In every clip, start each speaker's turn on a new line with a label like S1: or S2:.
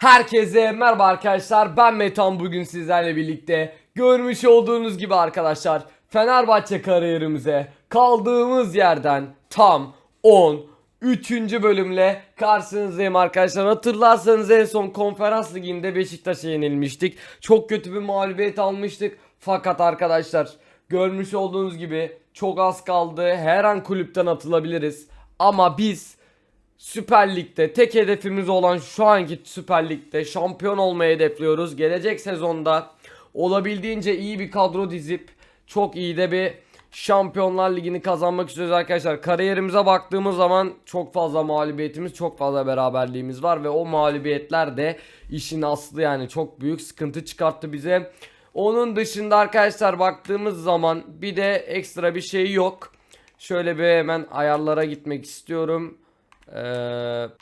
S1: Herkese merhaba arkadaşlar ben Metan bugün sizlerle birlikte görmüş olduğunuz gibi arkadaşlar Fenerbahçe kariyerimize kaldığımız yerden tam 10 3. bölümle karşınızdayım arkadaşlar. Hatırlarsanız en son konferans liginde Beşiktaş'a yenilmiştik. Çok kötü bir mağlubiyet almıştık. Fakat arkadaşlar görmüş olduğunuz gibi çok az kaldı. Her an kulüpten atılabiliriz. Ama biz Süper Lig'de tek hedefimiz olan şu anki Süper Lig'de şampiyon olmayı hedefliyoruz. Gelecek sezonda olabildiğince iyi bir kadro dizip çok iyi de bir Şampiyonlar Ligi'ni kazanmak istiyoruz arkadaşlar. Kariyerimize baktığımız zaman çok fazla mağlubiyetimiz, çok fazla beraberliğimiz var ve o mağlubiyetler de işin aslı yani çok büyük sıkıntı çıkarttı bize. Onun dışında arkadaşlar baktığımız zaman bir de ekstra bir şey yok. Şöyle bir hemen ayarlara gitmek istiyorum. Ee,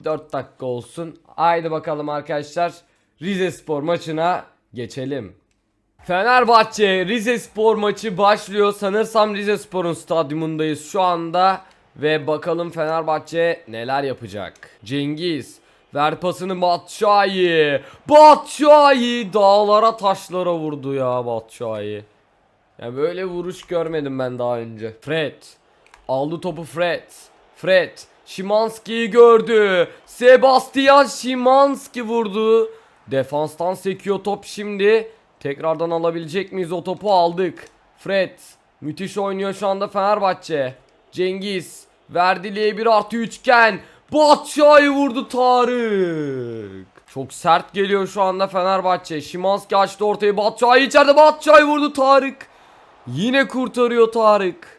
S1: 4 dakika olsun. Haydi bakalım arkadaşlar. Rize Spor maçına geçelim. Fenerbahçe Rize Spor maçı başlıyor. Sanırsam Rize Spor'un stadyumundayız şu anda. Ve bakalım Fenerbahçe neler yapacak. Cengiz. Ver pasını Batshuayi. Batshuayi dağlara taşlara vurdu ya Batshuayi. Ya böyle vuruş görmedim ben daha önce. Fred. Aldı topu Fred. Fred. Şimanski'yi gördü. Sebastian Şimanski vurdu. Defanstan sekiyor top şimdi. Tekrardan alabilecek miyiz o topu aldık. Fred. Müthiş oynuyor şu anda Fenerbahçe. Cengiz. Verdili'ye bir artı üçgen. Batshuayi vurdu Tarık. Çok sert geliyor şu anda Fenerbahçe. Şimanski açtı ortayı. Batshuayi içeride. Batshuayi vurdu Tarık. Yine kurtarıyor Tarık.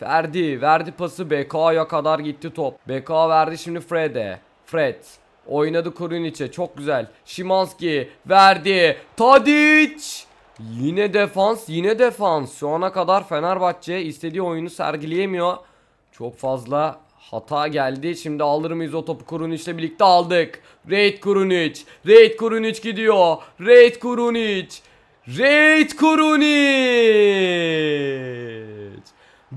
S1: Ferdi verdi pası BK'ya kadar gitti top. BK verdi şimdi Fred'e. Fred oynadı Kurinic'e çok güzel. Şimanski verdi. Tadic Yine defans yine defans. Şu ana kadar Fenerbahçe istediği oyunu sergileyemiyor. Çok fazla hata geldi. Şimdi alır mıyız o topu Kurunic'le birlikte aldık. Raid Kurunic. Raid Kurunic gidiyor. Raid Kurunic. Raid Kurunic.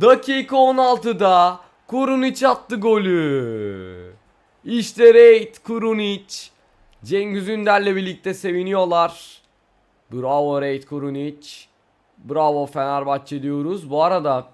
S1: Dakika 16'da Kurunic attı golü. İşte Raid Kurunic. Cengiz Ünder'le birlikte seviniyorlar. Bravo Raid Kurunic. Bravo Fenerbahçe diyoruz. Bu arada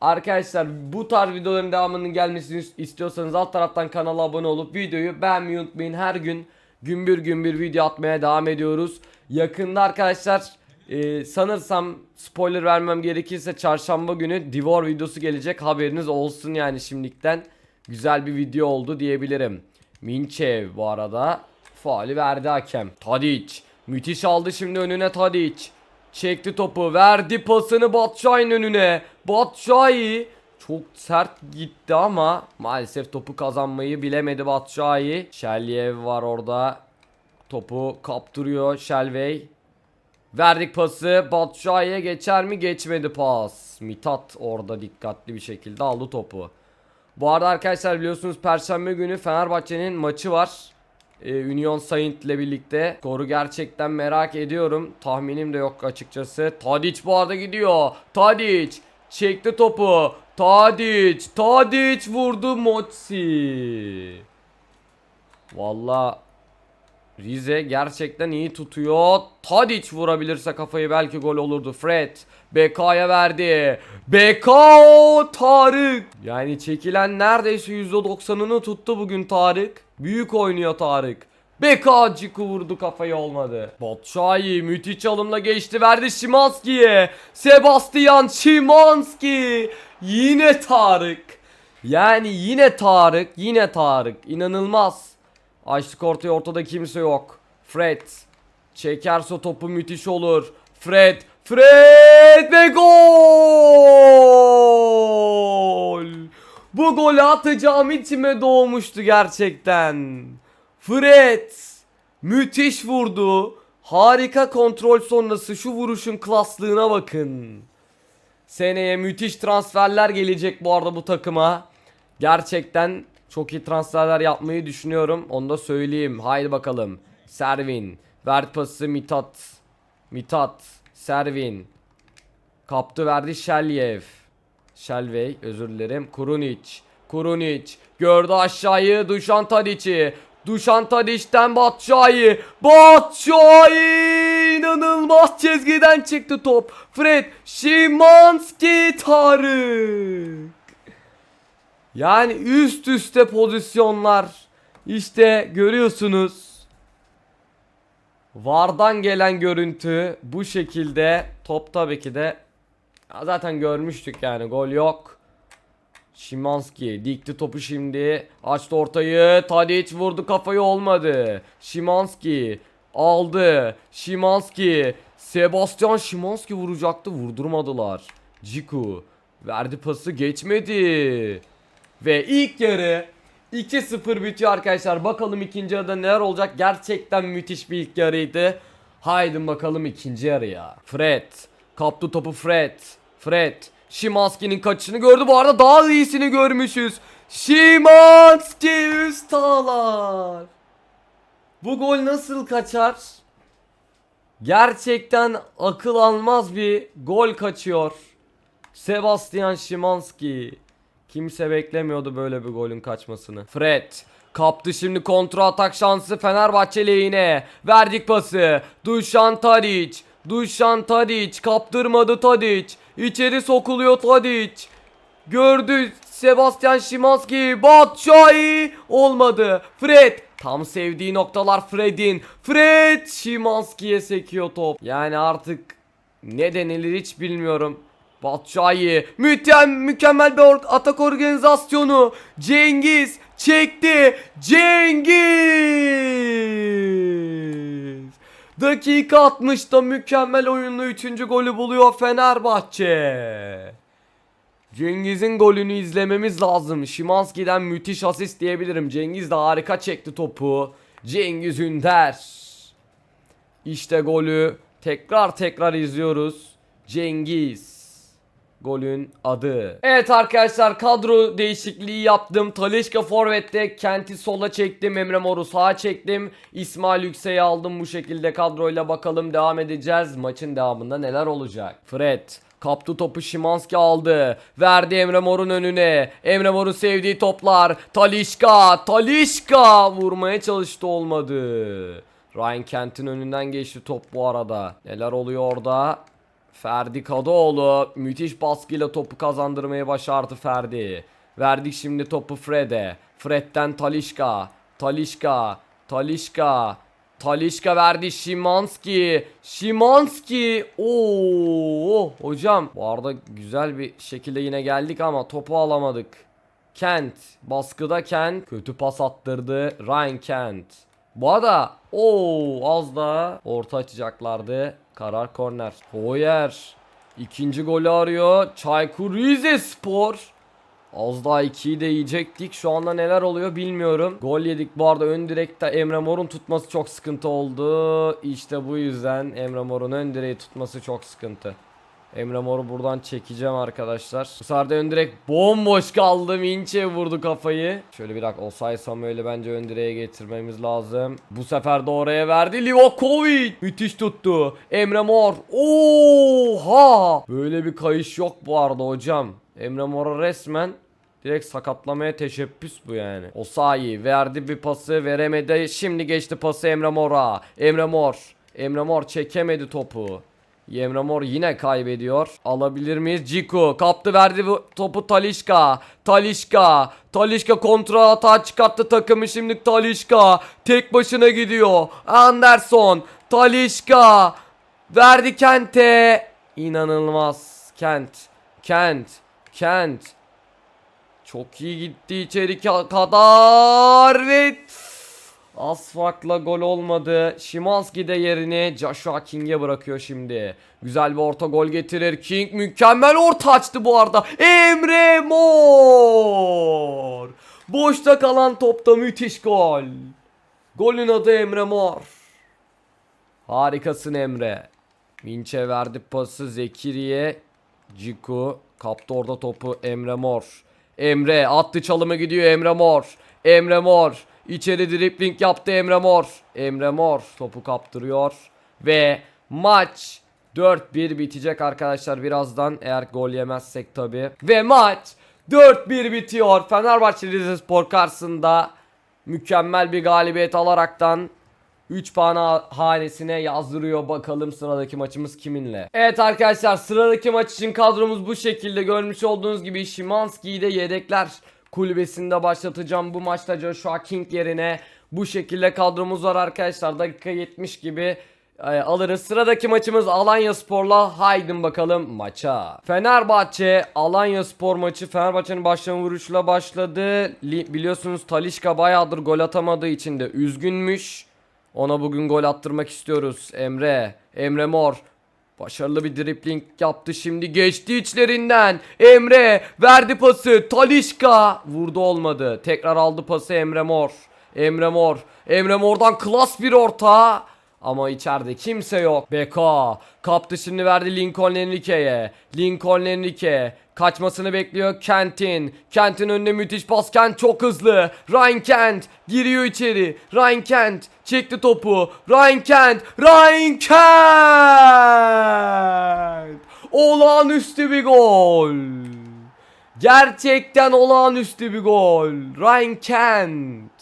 S1: arkadaşlar bu tarz videoların devamının gelmesini istiyorsanız alt taraftan kanala abone olup videoyu beğenmeyi unutmayın. Her gün gümbür gümbür video atmaya devam ediyoruz. Yakında arkadaşlar e, sanırsam spoiler vermem gerekirse çarşamba günü Divor videosu gelecek. Haberiniz olsun yani şimdilikten. Güzel bir video oldu diyebilirim. Minçev bu arada faali verdi hakem. Tadic müthiş aldı şimdi önüne Tadic. Çekti topu verdi pasını Batshuayi'nin önüne. Batshuayi çok sert gitti ama maalesef topu kazanmayı bilemedi Batshuayi. Şelyev var orada. Topu kaptırıyor Şelvey. Verdik pası. Batshuayi'ye geçer mi? Geçmedi pas. Mitat orada dikkatli bir şekilde aldı topu. Bu arada arkadaşlar biliyorsunuz Perşembe günü Fenerbahçe'nin maçı var. Ee, Union Saint ile birlikte. Skoru gerçekten merak ediyorum. Tahminim de yok açıkçası. Tadic bu arada gidiyor. Tadic çekti topu. Tadic. Tadic vurdu Motsi. Valla Rize gerçekten iyi tutuyor. Tadic vurabilirse kafayı belki gol olurdu. Fred BK'ya verdi. BK Tarık. Yani çekilen neredeyse %90'ını tuttu bugün Tarık. Büyük oynuyor Tarık. BK Ciku vurdu kafayı olmadı. Batshuayi müthiş çalımla geçti verdi Şimanski'ye. Sebastian Şimanski. Yine Tarık. Yani yine Tarık. Yine Tarık. İnanılmaz. Açtık ortaya ortada kimse yok. Fred. Çekerse topu müthiş olur. Fred. Fred ve gol. Bu golü atacağım içime doğmuştu gerçekten. Fred. Müthiş vurdu. Harika kontrol sonrası şu vuruşun klaslığına bakın. Seneye müthiş transferler gelecek bu arada bu takıma. Gerçekten çok iyi transferler yapmayı düşünüyorum. Onu da söyleyeyim. Haydi bakalım. Servin. Vert pası Mitat. Mitat. Servin. Kaptı verdi Şelyev. Şelvey özür dilerim. Kurunic. Kurunic. Gördü aşağıyı Dušan Tadic'i. Duşan Tadiş'ten Batshuayi. Batshuayi inanılmaz çizgiden çıktı top. Fred Şimanski Tarık. Yani üst üste pozisyonlar. İşte görüyorsunuz. Vardan gelen görüntü bu şekilde. Top tabii ki de zaten görmüştük yani gol yok. Şimanski dikti topu şimdi. Açtı ortayı. Tadic vurdu kafayı olmadı. Şimanski aldı. Şimanski. Sebastian Şimanski vuracaktı. Vurdurmadılar. Ciku verdi pası geçmedi. Ve ilk yarı 2-0 bitiyor arkadaşlar. Bakalım ikinci yarıda neler olacak. Gerçekten müthiş bir ilk yarıydı. Haydi bakalım ikinci yarıya. Fred. Kaptı topu Fred. Fred. Şimanski'nin kaçışını gördü. Bu arada daha iyisini görmüşüz. Şimanski üst ağlar. Bu gol nasıl kaçar? Gerçekten akıl almaz bir gol kaçıyor. Sebastian Şimanski. Kimse beklemiyordu böyle bir golün kaçmasını. Fred kaptı şimdi kontra atak şansı Fenerbahçe lehine. Verdik pası. Dušan Tadic. Dušan Tadic kaptırmadı Tadic. İçeri sokuluyor Tadic. Gördü Sebastian Şimanski. Batshuayi olmadı. Fred tam sevdiği noktalar Fred'in. Fred Şimanski'ye sekiyor top. Yani artık ne denilir hiç bilmiyorum. Batshuayi mütem mükemmel bir atak organizasyonu. Cengiz çekti. Cengiz. Dakika 60'da mükemmel oyunlu 3. golü buluyor Fenerbahçe. Cengiz'in golünü izlememiz lazım. Şimanski'den müthiş asist diyebilirim. Cengiz de harika çekti topu. Cengiz Ünder. İşte golü tekrar tekrar izliyoruz. Cengiz. Golün adı. Evet arkadaşlar kadro değişikliği yaptım. Talişka forvette, Kent'i sola çektim, Emre Mor'u sağa çektim. İsmail Yüksek'i aldım bu şekilde kadroyla bakalım devam edeceğiz. Maçın devamında neler olacak? Fred Kaptı topu Şimanski aldı. Verdi Emre Mor'un önüne. Emre Mor'un sevdiği toplar. Talişka. Talişka. Vurmaya çalıştı olmadı. Ryan Kent'in önünden geçti top bu arada. Neler oluyor orada? Ferdi Kadıoğlu müthiş baskıyla topu kazandırmayı başardı Ferdi. Verdik şimdi topu Fred'e. Fred'den Talişka. Talişka. Talişka. Talişka verdi Şimanski. Şimanski. Oo hocam. Bu arada güzel bir şekilde yine geldik ama topu alamadık. Kent. Baskıda Kent. Kötü pas attırdı. Ryan Kent. Bu arada o az daha orta açacaklardı. Karar korner. Hoyer. İkinci golü arıyor. Çaykur Rizespor. Az daha 2'yi de yiyecektik. Şu anda neler oluyor bilmiyorum. Gol yedik bu arada ön direkte Emre Mor'un tutması çok sıkıntı oldu. İşte bu yüzden Emre Mor'un ön direği tutması çok sıkıntı. Emre Mor'u buradan çekeceğim arkadaşlar. Bu sefer de ön direk bomboş kaldı. Minçe vurdu kafayı. Şöyle bir dakika Osay Samuel'i bence ön direğe getirmemiz lazım. Bu sefer de oraya verdi. Livakovic. Müthiş tuttu. Emre Mor. Oha. Böyle bir kayış yok bu arada hocam. Emre Mor'a resmen Direkt sakatlamaya teşebbüs bu yani. Osayi verdi bir pası veremedi. Şimdi geçti pası Emre Mor'a. Emre Mor. Emre Mor çekemedi topu. Emre Mor yine kaybediyor. Alabilir miyiz? Ciku kaptı verdi bu topu Talişka. Talişka. Talişka kontra hata çıkarttı takımı şimdi Talişka. Tek başına gidiyor. Anderson. Talişka. Verdi Kent'e. İnanılmaz. Kent. Kent. Kent. Çok iyi gitti içeri ka- kadar ve az farkla gol olmadı. Şimanski de yerini Joshua King'e bırakıyor şimdi. Güzel bir orta gol getirir. King mükemmel orta açtı bu arada. Emre Mor. Boşta kalan topta müthiş gol. Golün adı Emre Mor. Harikasın Emre. Vinç'e verdi pası Zekiri'ye. Ciku kaptı orada topu Emre Mor. Emre attı çalımı gidiyor Emre Mor. Emre Mor içeri dripling yaptı Emre Mor. Emre Mor topu kaptırıyor ve maç 4-1 bitecek arkadaşlar birazdan eğer gol yemezsek tabi. Ve maç 4-1 bitiyor. Fenerbahçe Rizespor karşısında mükemmel bir galibiyet alaraktan 3 puan ha- hanesine yazdırıyor. Bakalım sıradaki maçımız kiminle. Evet arkadaşlar sıradaki maç için kadromuz bu şekilde. Görmüş olduğunuz gibi Şimanski'yi de yedekler kulübesinde başlatacağım. Bu maçta Joshua King yerine bu şekilde kadromuz var arkadaşlar. Dakika 70 gibi e, alırız. Sıradaki maçımız Alanya Spor'la. Haydin bakalım maça. Fenerbahçe Alanya Spor maçı Fenerbahçe'nin başlama vuruşuyla başladı. Li- biliyorsunuz Talişka bayağıdır gol atamadığı için de üzgünmüş. Ona bugün gol attırmak istiyoruz. Emre, Emre Mor. Başarılı bir dripling yaptı şimdi geçti içlerinden. Emre verdi pası. Talişka vurdu olmadı. Tekrar aldı pası Emre Mor. Emre Mor. Emre Mor'dan klas bir orta. Ama içeride kimse yok. Beko kaptı şimdi verdi Lincoln Enrique'ye. Lincoln Enrique kaçmasını bekliyor Kent'in. Kent'in önüne müthiş pas. Kent çok hızlı. Ryan Kent giriyor içeri. Ryan Kent çekti topu. Ryan Kent. Ryan Kent. Olağanüstü bir gol. Gerçekten olağanüstü bir gol. Ryan Kent.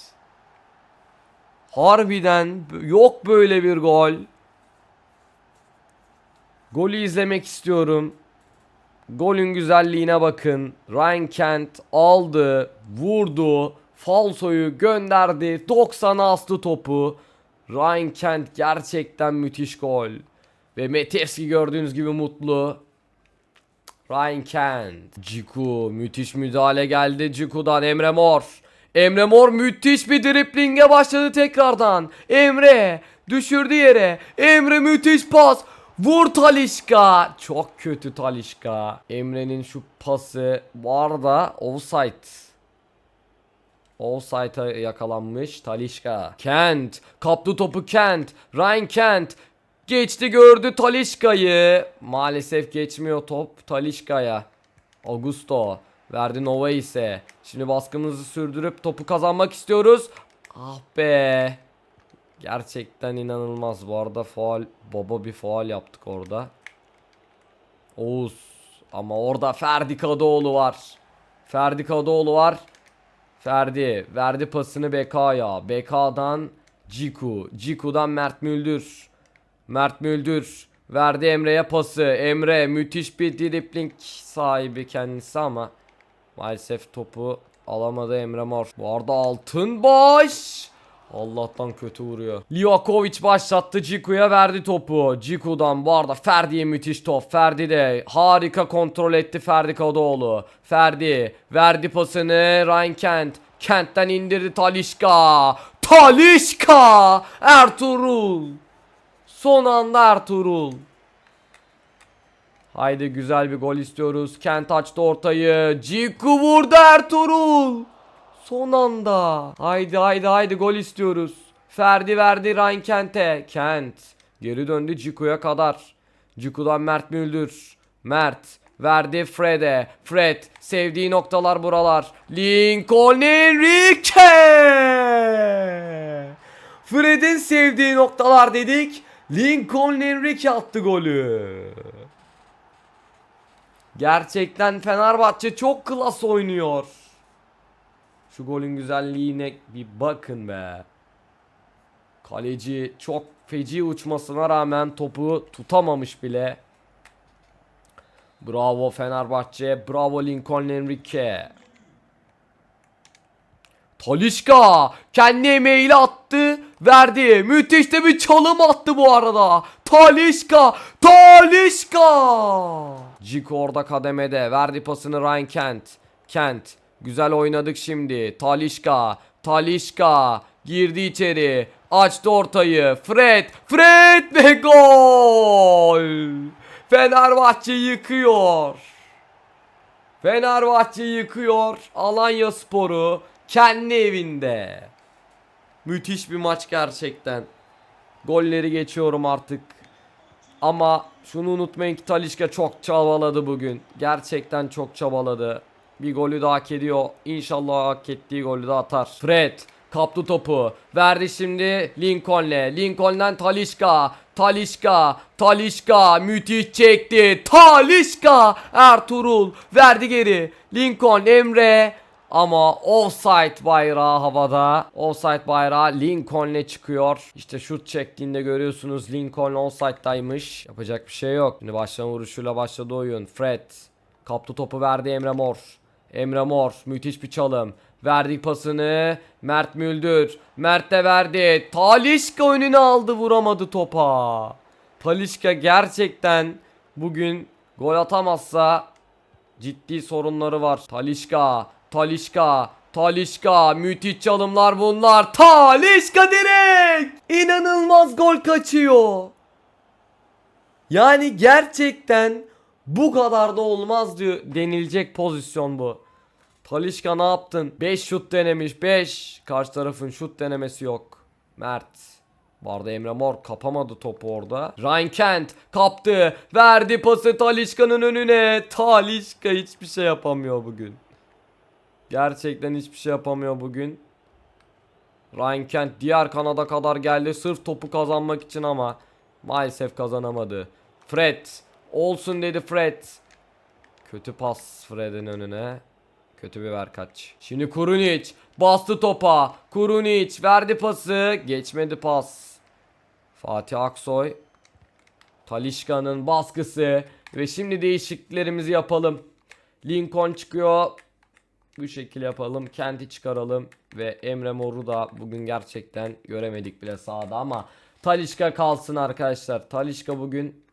S1: Harbiden yok böyle bir gol. Golü izlemek istiyorum. Golün güzelliğine bakın. Ryan Kent aldı, vurdu, falsoyu gönderdi, 90'a astı topu. Ryan Kent gerçekten müthiş gol. Ve Metevski gördüğünüz gibi mutlu. Ryan Kent. Ciku müthiş müdahale geldi Ciku'dan Emre Mor. Emre Mor müthiş bir driplinge başladı tekrardan. Emre düşürdü yere. Emre müthiş pas. Vur Talişka. Çok kötü Talişka. Emre'nin şu pası bu arada offside. Offside'a yakalanmış Talişka. Kent. Kaptı topu Kent. Ryan Kent. Geçti gördü Talişka'yı. Maalesef geçmiyor top Talişka'ya. Augusto. Verdi Nova ise. Şimdi baskımızı sürdürüp topu kazanmak istiyoruz. Ah be. Gerçekten inanılmaz. Bu arada faal, baba bir faal yaptık orada. Oğuz. Ama orada Ferdi Kadıoğlu var. Ferdi Kadıoğlu var. Ferdi verdi pasını BK'ya. BK'dan Ciku. Ciku'dan Mert Müldür. Mert Müldür verdi Emre'ye pası. Emre müthiş bir dripling sahibi kendisi ama maalesef topu alamadı Emre Mor. Bu arada altın baş. Allah'tan kötü vuruyor. Livakovic başlattı Ciku'ya verdi topu. Ciku'dan bu arada Ferdi'ye müthiş top. Ferdi de harika kontrol etti Ferdi Kadıoğlu. Ferdi verdi pasını Ryan Kent. Kent'ten indirdi Talişka. Talişka! Ertuğrul. Son anda Ertuğrul. Haydi güzel bir gol istiyoruz. Kent açtı ortayı. Ciku vurdu Ertuğrul. Son anda. Haydi haydi haydi gol istiyoruz. Ferdi verdi Ryan Kent'e. Kent. Geri döndü Ciku'ya kadar. Ciku'dan Mert Müldür. Mert. Verdi Fred'e. Fred. Sevdiği noktalar buralar. Lincoln Enrique. Fred'in sevdiği noktalar dedik. Lincoln Enrique attı golü. Gerçekten Fenerbahçe çok klas oynuyor. Şu golün güzelliğine bir bakın be. Kaleci çok feci uçmasına rağmen topu tutamamış bile. Bravo Fenerbahçe. Bravo Lincoln Enrique. Talişka kendi emeğiyle attı verdi. Müthiş de bir çalım attı bu arada. Talişka Talişka Ciku orada kademede verdi pasını Ryan Kent. Kent güzel oynadık şimdi. Talişka Talişka girdi içeri. Açtı ortayı. Fred Fred ve gol. Fenerbahçe yıkıyor. Fenerbahçe yıkıyor Alanya Sporu kendi evinde. Müthiş bir maç gerçekten. Golleri geçiyorum artık. Ama şunu unutmayın ki Talişka çok çabaladı bugün. Gerçekten çok çabaladı. Bir golü de hak ediyor. İnşallah hak ettiği golü de atar. Fred kaptı topu. Verdi şimdi Lincoln'le. Lincoln'den Talişka. Talişka. Talişka. Müthiş çekti. Talişka. Ertuğrul. Verdi geri. Lincoln. Emre. Ama offside bayrağı havada. Offside bayrağı Lincoln'le çıkıyor. İşte şut çektiğinde görüyorsunuz Lincoln offside'daymış. Yapacak bir şey yok. Şimdi başlama vuruşuyla başladı oyun. Fred kaptı topu verdi Emre Mor. Emre Mor müthiş bir çalım. Verdik pasını. Mert Müldür. Mert de verdi. Talişka önüne aldı vuramadı topa. Talişka gerçekten bugün gol atamazsa ciddi sorunları var. Talişka, Talişka, Talişka müthiş çalımlar bunlar. Talişka direkt! İnanılmaz gol kaçıyor. Yani gerçekten bu kadar da olmaz diyor denilecek pozisyon bu. Talişka ne yaptın? 5 şut denemiş 5. Karşı tarafın şut denemesi yok. Mert. Vardı Emre Mor kapamadı topu orada. Ryan Kent kaptı. Verdi pası Talişka'nın önüne. Talişka hiçbir şey yapamıyor bugün. Gerçekten hiçbir şey yapamıyor bugün. Ryan Kent diğer kanada kadar geldi sırf topu kazanmak için ama maalesef kazanamadı. Fred olsun dedi Fred. Kötü pas Fred'in önüne. Kötü bir ver kaç. Şimdi Kurunic bastı topa. Kurunic verdi pası. Geçmedi pas. Fatih Aksoy. Talişka'nın baskısı. Ve şimdi değişikliklerimizi yapalım. Lincoln çıkıyor. Bu şekil yapalım. Kent'i çıkaralım. Ve Emre Mor'u da bugün gerçekten göremedik bile sahada ama Talişka kalsın arkadaşlar. Talişka bugün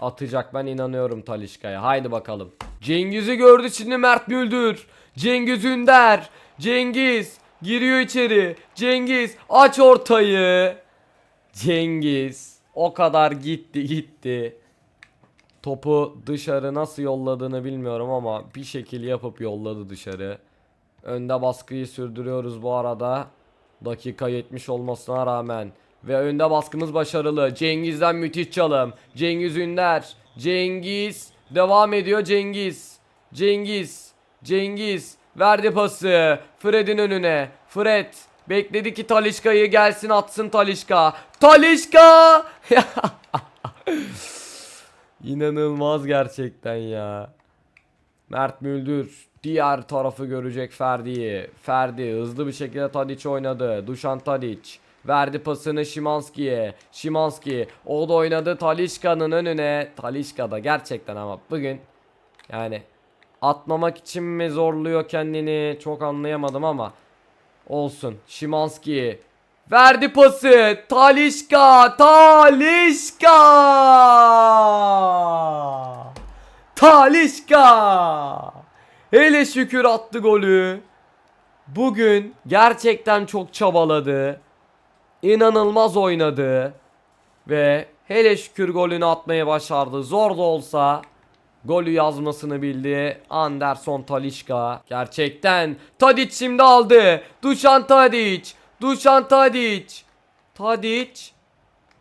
S1: atacak. Ben inanıyorum Talişka'ya. Haydi bakalım. Cengiz'i gördü şimdi Mert Müldür. Cengiz Ünder. Cengiz giriyor içeri. Cengiz aç ortayı. Cengiz o kadar gitti gitti. Topu dışarı nasıl yolladığını bilmiyorum ama bir şekil yapıp yolladı dışarı. Önde baskıyı sürdürüyoruz bu arada. Dakika 70 olmasına rağmen. Ve önde baskımız başarılı. Cengiz'den müthiş çalım. Cengiz Ünder. Cengiz. Devam ediyor Cengiz. Cengiz. Cengiz. Verdi pası. Fred'in önüne. Fred. Bekledi ki Talişka'yı gelsin atsın Talişka. Talişka! İnanılmaz gerçekten ya. Mert Müldür diğer tarafı görecek Ferdi'yi. Ferdi hızlı bir şekilde Tadic oynadı. Dušan Tadic verdi pasını Şimanski'ye. Şimanski o da oynadı Talişka'nın önüne. Talişka da gerçekten ama bugün yani atmamak için mi zorluyor kendini çok anlayamadım ama olsun. Şimanski verdi pası. Talişka, Talişka! Talişka! Hele şükür attı golü. Bugün gerçekten çok çabaladı. İnanılmaz oynadı. Ve hele şükür golünü atmayı başardı. Zor da olsa golü yazmasını bildi. Anderson Talişka. Gerçekten Tadic şimdi aldı. Dušan Tadic. Dušan Tadic. Tadic.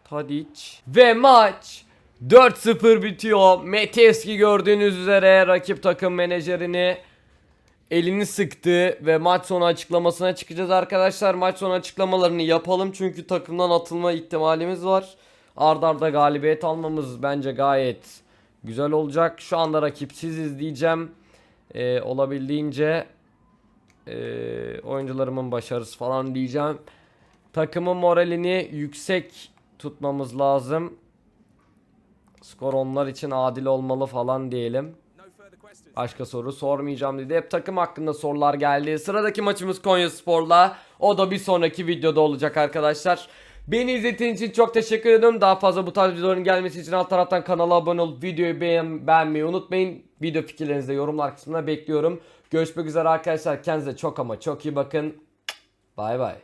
S1: Tadic. Ve maç 4-0 bitiyor. Meteski gördüğünüz üzere rakip takım menajerini elini sıktı ve maç sonu açıklamasına çıkacağız arkadaşlar. Maç sonu açıklamalarını yapalım çünkü takımdan atılma ihtimalimiz var. Arda arda galibiyet almamız bence gayet güzel olacak. Şu anda rakipsiziz diyeceğim. Ee, olabildiğince ee, oyuncularımın başarısı falan diyeceğim. Takımın moralini yüksek tutmamız lazım. Skor onlar için adil olmalı falan diyelim. Başka soru sormayacağım dedi. Hep takım hakkında sorular geldi. Sıradaki maçımız Konya Spor'la. O da bir sonraki videoda olacak arkadaşlar. Beni izlediğiniz için çok teşekkür ederim. Daha fazla bu tarz videoların gelmesi için alt taraftan kanala abone olup videoyu beğen beğenmeyi unutmayın. Video fikirlerinizi de yorumlar kısmına bekliyorum. Görüşmek üzere arkadaşlar. Kendinize çok ama çok iyi bakın. Bay bay.